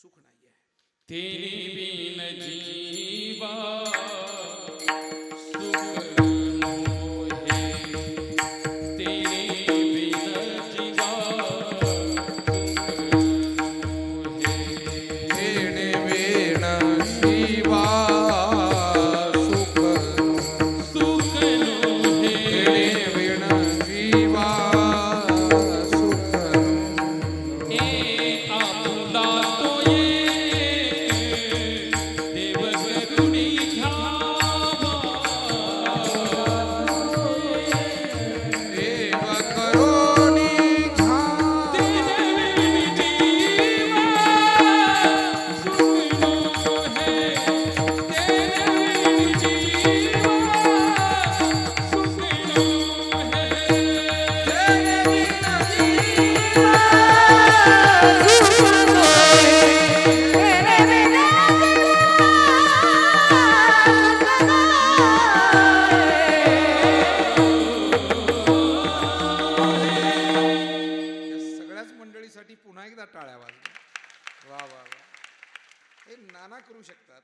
सुखना यह तेरी बीन जीवा मंडळीसाठी पुन्हा एकदा टाळ्या वाजल्या वा वा वा. हे नाना करू शकतात.